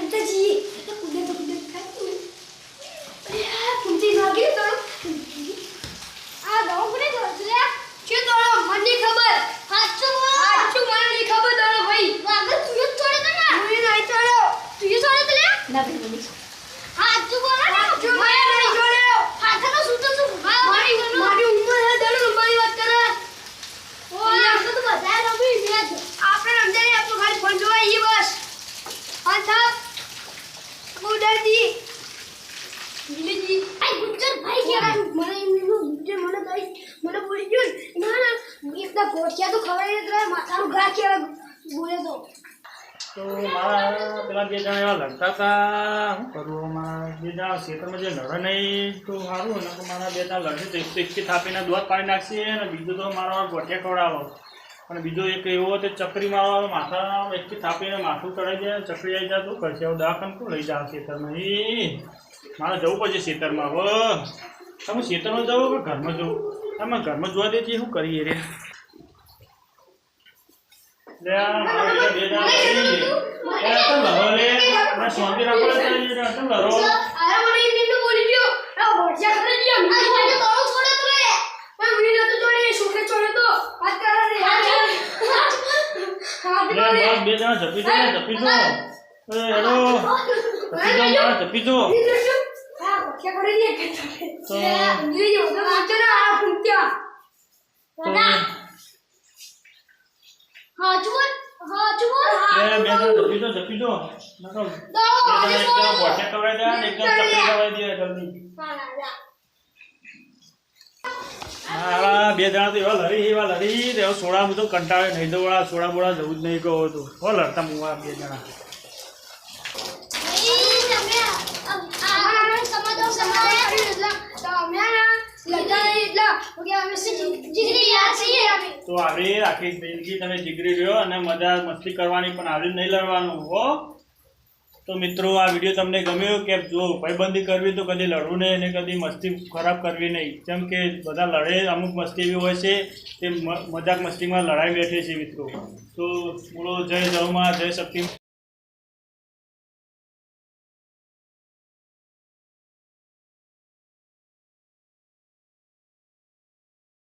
બધા રમતા છીએ તો કુદરત તો કુદરત ખાતું અરે કુંતી નાગી તો આ ગાવ કોને તો લે કે તો મને ખબર સાચું બોલો સાચું મને નહીં ખબર તો ભાઈ આગળ તું જ છોડે તો ના હું નહીં છોડ્યો તું જ છોડે તો લે ના ભાઈ મને સાચું બોલો ને સાચું મેં નહીં છોડ્યો હાથનો સૂતો શું મારી મારી ઉંમર હે દડો મારી વાત કરે ઓય આ તો બધા રમી મેચ આપણે રમજાની આપણું ખાલી ફોન જોવા ઈ બસ હા થાપ ઉડરજી દિલીજી આઈ ગુજર ભાઈ કે મને એમનું ગુજર મને કઈ મને બોલી ગયો ને ના ના એકદા કોઠિયા તો ખવડાવી દે માથાનું ઘા કેવા બોલે તો. તો મારા પેલા બે જણા એવા લડતા હતા શું કરું મારા બે જણા ખેતરમાં જે લડે નહીં, તો સારું ને તો મારા બે જણા લડશે તો એક તો એકથી થાપીને દોધ પાડી નાખશે અને બીજું તો મારો ગોઠિયા ખવડાવો. અને બીજો એક એવો તે ચકરી મારવાનો માથા એકથી થાપીને માથું ચડાઈ જાય, ચકરી આવી જાય તો કરશે. હવે દવાખાને કોણ લઈ જાવ ખેતરમાં એ, મારે જવું પડશે ખેતરમાં હવે, તમે ખેતરમાં જવું કે ઘરમાં જવું તમે ઘરમાં જોવા દેતી શું કરીએ રે? લે આ બે લે. એ તો લડો લે. આ શાંતિ રાખો લે દે જણા ઝપી જો ને, ઝપી જો. એ હેડો. ઝપી જો, મારા ઝપી જો. લે, બે જણા ઝપી જો, ઝપી નકર બે જણા એક જણો ગોઠિયા ખવડાવી દે અને એક જણો ચકરી ખવડાવી દે જલ્દી. મારા બે જણા તો એવા લડી એવા લડી એવા સોડા હું તો કંટાળે. નહીં આ સોડા બોડા જવું જ નહીં કહો તો. હો લડતા હું આ બે જણા. તો આવી આખી જિંદગી તમે જીગરી રહ્યો અને મજા મસ્તી કરવાની પણ આવી નહીં લડવાનું, હો? તો મિત્રો, આ વીડિયો તમને ગમ્યો કે જો ભાઈબંધી કરવી તો કદી લડવું નહીં અને કદી મસ્તી ખરાબ કરવી નહીં. જેમ કે બધા લડે, અમુક મસ્તી એવી હોય છે તે મજાક મસ્તીમાં લડાઈ બેઠે છે મિત્રો. તો બોલો, જય જવમાં જય શક્તિ